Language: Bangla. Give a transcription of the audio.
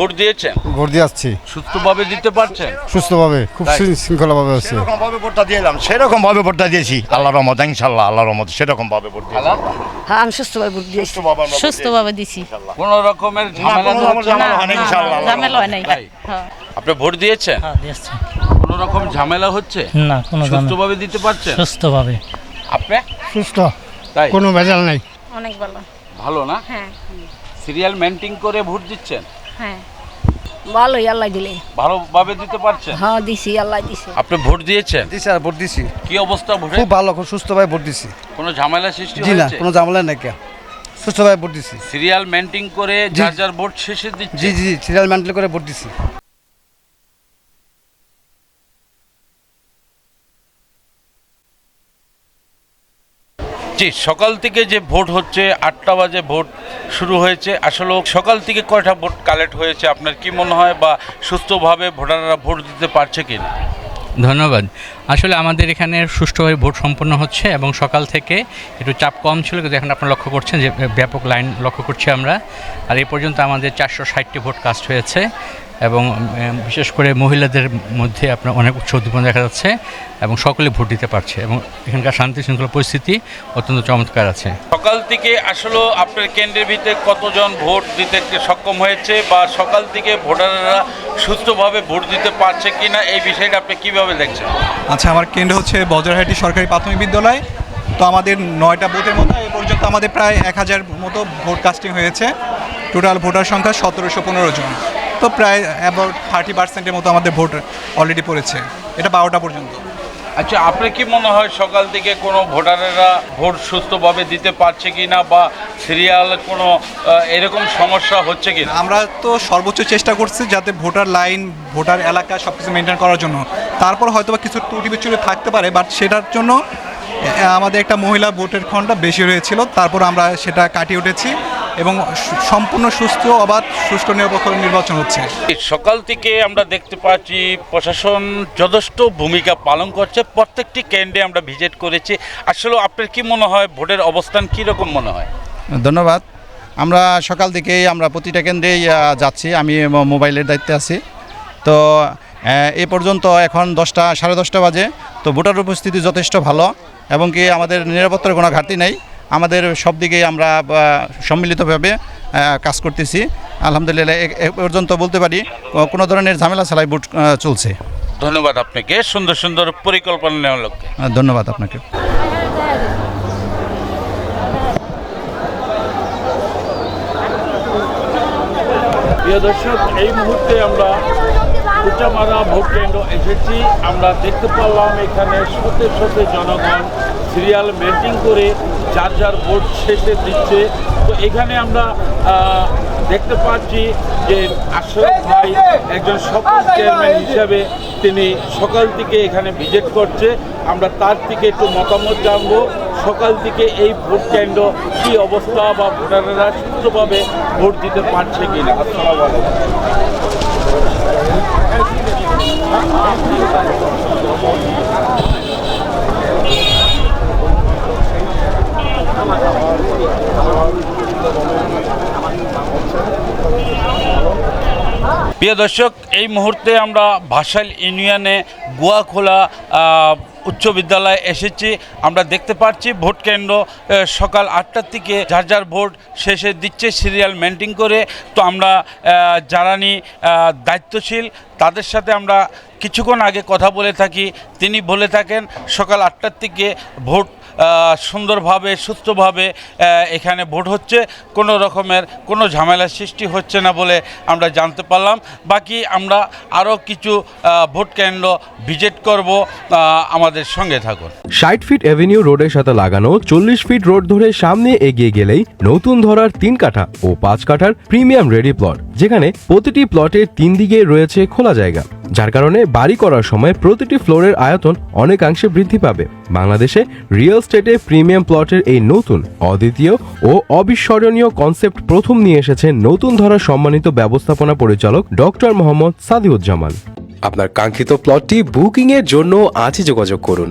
ভোট দিয়েছেন? ভোট দিয়ে আসছি। সুস্থভাবে দিতে পারছেন? সুস্থভাবে খুব শৃঙ্খলাভাবে হচ্ছে সেরকম ভাবে ভোটটা দিলাম সেরকম ভাবে ভোটটা দিয়েছি। আল্লাহ রহমত ইনশাল্লাহ আল্লাহ রহমত সেরকম ভাবে ভোট দিয়েছি। হ্যাঁ আমি সুস্থভাবে ভোট দিয়েছি। সুস্থভাবে দিয়েছি। দিছি। কোনো রকমের ঝামেলা হয়নি, ইনশাআল্লাহ, ঝামেলা হয় নাই। হ্যাঁ। আপনি ভোট দিয়েছেন? হ্যাঁ দিয়েছি। কোনো রকম ঝামেলা হচ্ছে? না কোনো ঝামেলা। সুস্থভাবে দিতে পারছেন? সুস্থভাবে। আপনি? সুস্থ। তাই। কোনো ভেজাল নাই। অনেক ভালো। ভালো না? হ্যাঁ। সিরিয়াল মেনটেন করে ভোট দিচ্ছেন? হ্যাঁ। ভালোই আল্লাহ দিলে। ভালোভাবে দিতে পারছেন? হ্যাঁ দিছি আল্লাহ দিছে। আপনি ভোট দিয়েছেন? দিছি আর ভোট দিছি। কি অবস্থা ভোটে? খুব ভালো খুব সুস্থভাবে ভোট দিছি। কোনো ঝামেলা সৃষ্টি জি না হয়েছে? কোনো ঝামেলা নাই কে সুস্থভাবে ভোট দিছি। সিরিয়াল মেন্টিং করে যার যার ভোট শেষে দিচ্ছে? জি জি জি সিরিয়াল মেন্টেল করে ভোট দিছি। জি, সকাল থেকে যে ভোট হচ্ছে, আটটা বাজে ভোট শুরু হয়েছে। আসলে সকাল থেকে কয়টা ভোট কালেক্ট হয়েছে, আপনার কি মনে হয় বা সুস্থভাবে ভোটাররা ভোট দিতে পারছে কি না ধন্যবাদ। আসলে আমাদের এখানে সুষ্ঠুভাবে ভোট সম্পন্ন হচ্ছে এবং সকাল থেকে একটু চাপ কম ছিল, কিন্তু এখন আপনারা লক্ষ্য করছেন যে ব্যাপক লাইন লক্ষ্য করছি আমরা। আর এই পর্যন্ত আমাদের চারশো ষাটটি ভোট কাস্ট হয়েছে। এবং বিশেষ করে মহিলাদের মধ্যে আপনার অনেক উৎসাহ উদ্দীপনা দেখা যাচ্ছে এবং সকলে ভোট দিতে পারছে এবং এখানকার শান্তি শৃঙ্খলা পরিস্থিতি অত্যন্ত চমৎকার আছে। সকাল থেকে আসলে আপনার কেন্দ্রের ভিতরে কতজন ভোট দিতে সক্ষম হয়েছে বা সকাল থেকে ভোটাররা সুস্থভাবে ভোট দিতে পারছে কি না এই বিষয়টা আপনি কীভাবে দেখছেন? আচ্ছা আমার কেন্দ্র হচ্ছে বজ্রহাটি সরকারি প্রাথমিক বিদ্যালয়। তো আমাদের নয়টা বুথের মতো এ পর্যন্ত আমাদের প্রায় এক হাজার মতো ভোট কাস্টিং হয়েছে। টোটাল ভোটার সংখ্যা সতেরোশো পনেরো জন। তো প্রায় অ্যাবাউট থার্টি পার্সেন্টের মতো আমাদের ভোট অলরেডি পড়েছে। এটা বারোটা পর্যন্ত। আচ্ছা আপনার কি মনে হয় সকাল থেকে কোনো ভোটারেরা ভোট সুস্থভাবে দিতে পারছে কি না বা সিরিয়াল কোনো এরকম সমস্যা হচ্ছে কিনা? আমরা তো সর্বোচ্চ চেষ্টা করছি যাতে ভোটার লাইন ভোটার এলাকা সব কিছু মেনটেন করার জন্য। তারপর হয়তো বা কিছু ত্রুটি বিচ্ছুটি থাকতে পারে বাট সেটার জন্য আমাদের একটা মহিলা ভোটের খণ্ডটা বেশি হয়েছিল। তারপর আমরা সেটা কাটিয়ে উঠেছি। এবং সম্পূর্ণ সুস্থ অবাধ সুষ্ঠু নিরপেক্ষ নির্বাচন হচ্ছে। সকাল থেকে আমরা দেখতে পাচ্ছি প্রশাসন যথেষ্ট ভূমিকা পালন করছে। প্রত্যেকটি কেন্দ্রে আমরা ভিজিট করেছি। আসলে আপনার কি মনে হয় ভোটের অবস্থান কি রকম মনে হয়? ধন্যবাদ। আমরা সকাল থেকেই আমরা প্রতিটা কেন্দ্রেই যাচ্ছি। আমি মোবাইলের দায়িত্বে আছি। তো এ পর্যন্ত এখন দশটা সাড়ে দশটা বাজে। তো ভোটার উপস্থিতি যথেষ্ট ভালো এবং কি আমাদের নিরাপত্তার কোনো ঘাটতি নেই। আমাদের সব দিকেই আমরা সম্মিলিতভাবে কাজ করতেছি। আলহামদুলিল্লাহ এ- পর্যন্ত বলতে পারি কোনো ধরনের ঝামেলা ছাড়াই আহ, চলছে। ধন্যবাদ আপনাকে সুন্দর সুন্দর পরিকল্পনা নেওয়ার লক্ষ্যে। ধন্যবাদ আপনাকে। প্রিয় দর্শক এই মুহূর্তে আমরা কুচামারা ভোট কেন্দ্র এসেছি। আমরা দেখতে পারলাম এখানে শতে শতে জনগণ সিরিয়াল মেন্টিং করে যার যার ভোট শেষে দিচ্ছে। তো এখানে আমরা দেখতে পাচ্ছি যে আশরফ ভাই একজন সফল চেয়ারম্যান হিসাবে তিনি সকাল থেকে এখানে ভিজিট করছে। আমরা তার থেকে একটু মতামত জানব, সকাল থেকে এই ভোট কেন্দ্র কী অবস্থা বা ভোটাররা সুস্থভাবে ভোট দিতে পারছে কিনা। আসসালামু আলাইকুম। প্রিয় দর্শক, এই মুহূর্তে আমরা ভাসাইল ইউনিয়নে গুয়াখোলা উচ্চ বিদ্যালয়ে এসেছি। আমরা দেখতে পাচ্ছি ভোট কেন্দ্র সকাল আটটার থেকে যার যার ভোট শেষে দিচ্ছে সিরিয়াল মেনটেন করে। তো আমরা যারা দায়িত্বশীল তাদের সাথে আমরা কিছুক্ষণ আগে কথা বলে থাকি। তিনি বলে থাকেন, সকাল আটটার থেকে ভোট সুন্দরভাবে, সুস্থভাবে এখানে ভোট হচ্ছে। কোনো রকমের কোনো ঝামেলার সৃষ্টি হচ্ছে না বলে আমরা জানতে পারলাম। বাকি আমরা আরও কিছু ভোট কেন্দ্র ভিজিট করব আমাদের সঙ্গে থাকুন। ষাট ফিট অ্যাভিনিউ রোডের সাথে লাগানো, চল্লিশ ফিট রোড ধরে সামনে এগিয়ে গেলেই নতুন ধরার তিন কাঠা ও পাঁচ কাঠার প্রিমিয়াম রেডি প্লট, যেখানে প্রতিটি প্লটের তিন দিকে রয়েছে খোলা জায়গা, যার কারণে বাড়ি করার সময় প্রতিটি ফ্লোরের আয়তন অনেকাংশে বৃদ্ধি পাবে। বাংলাদেশে রিয়েল স্টেটে প্রিমিয়াম প্লটের এই নতুন, অদ্বিতীয় ও অবিস্মরণীয় কনসেপ্ট প্রথম নিয়ে এসেছেন নতুন ধরা সম্মানিত ব্যবস্থাপনা পরিচালক ডক্টর মোহাম্মদ সাদিউজ্জামান। আপনার কাঙ্ক্ষিত প্লটটি বুকিং এর জন্য আজই যোগাযোগ করুন।